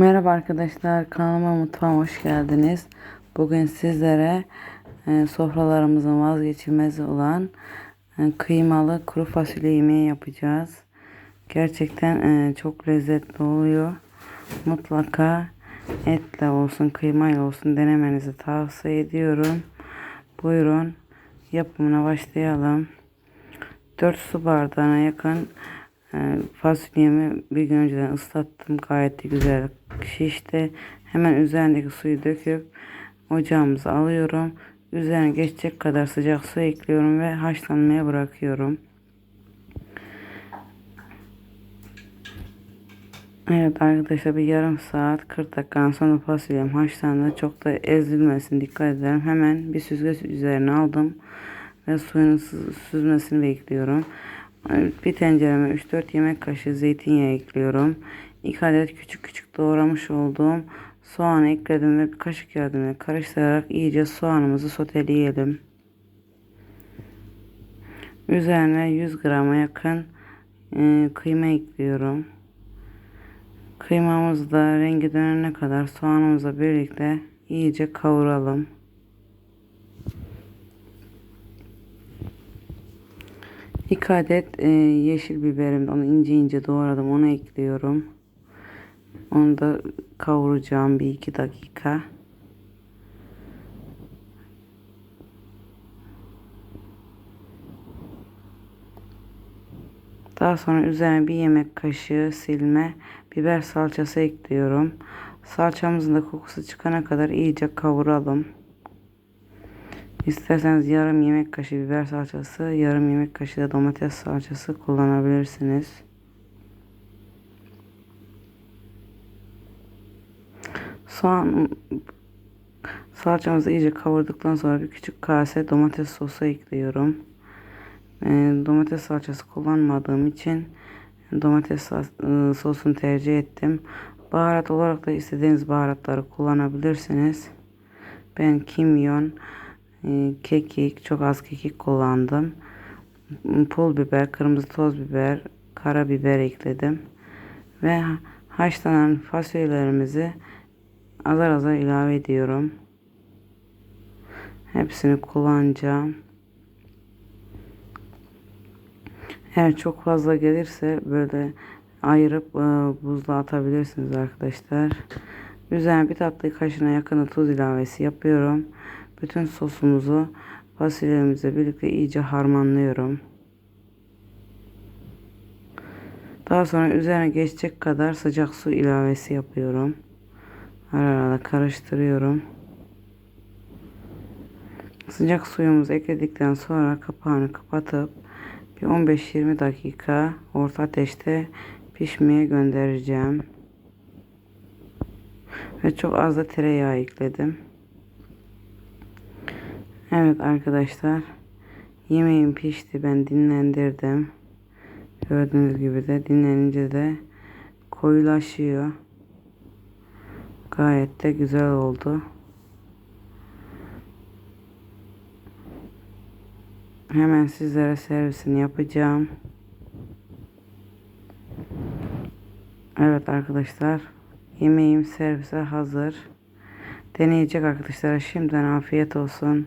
Merhaba arkadaşlar kanalıma mutfağıma hoş geldiniz. Bugün sizlere e, sofralarımızın vazgeçilmezi olan e, kıymalı kuru fasulye yemeği yapacağız. Gerçekten e, çok lezzetli oluyor. Mutlaka etle olsun kıymayla olsun denemenizi tavsiye ediyorum. Buyurun yapımına başlayalım. 4 su bardağına yakın fasulyemi bir gün önceden ıslattım. Gayet de güzel şişti. Hemen üzerindeki suyu döküp ocağımıza alıyorum. Üzerine geçecek kadar sıcak su ekliyorum ve haşlanmaya bırakıyorum. Evet arkadaşlar bir yarım saat 40 dakikadan sonra fasulyem haşlandı. Çok da ezilmesin dikkat edelim. Hemen bir süzgeç üzerine aldım ve suyunu sü- süzmesini bekliyorum. Bir tencereme 3-4 yemek kaşığı zeytinyağı ekliyorum. 2 adet küçük küçük doğramış olduğum soğan ekledim ve bir kaşık yardımıyla karıştırarak iyice soğanımızı soteleyelim. Üzerine 100 grama yakın e, kıyma ekliyorum. Kıymamız da rengi dönene kadar soğanımızla birlikte iyice kavuralım. İki adet e, yeşil biberim onu ince ince doğradım onu ekliyorum. Onu da kavuracağım bir iki dakika. Daha sonra üzerine bir yemek kaşığı silme biber salçası ekliyorum. Salçamızın da kokusu çıkana kadar iyice kavuralım. İsterseniz yarım yemek kaşığı biber salçası, yarım yemek kaşığı da domates salçası kullanabilirsiniz. Soğan salçamızı iyice kavurduktan sonra bir küçük kase domates sosu ekliyorum. E, domates salçası kullanmadığım için domates e, sosunu tercih ettim. Baharat olarak da istediğiniz baharatları kullanabilirsiniz. Ben kimyon, kekik, çok az kekik kullandım. Pul biber, kırmızı toz biber, karabiber ekledim. Ve haşlanan fasulyelerimizi azar azar ilave ediyorum. Hepsini kullanacağım. Eğer çok fazla gelirse böyle ayırıp e, buzluğa atabilirsiniz arkadaşlar. Üzerine bir tatlı kaşığına yakın tuz ilavesi yapıyorum. Bütün sosumuzu fasulyemizle birlikte iyice harmanlıyorum. Daha sonra üzerine geçecek kadar sıcak su ilavesi yapıyorum. Ara ara karıştırıyorum. Sıcak suyumuzu ekledikten sonra kapağını kapatıp bir 15-20 dakika orta ateşte pişmeye göndereceğim. Ve çok az da tereyağı ekledim. Evet arkadaşlar. Yemeğim pişti. Ben dinlendirdim. Gördüğünüz gibi de dinlenince de koyulaşıyor. Gayet de güzel oldu. Hemen sizlere servisini yapacağım. Evet arkadaşlar. Yemeğim servise hazır. Deneyecek arkadaşlara şimdiden afiyet olsun.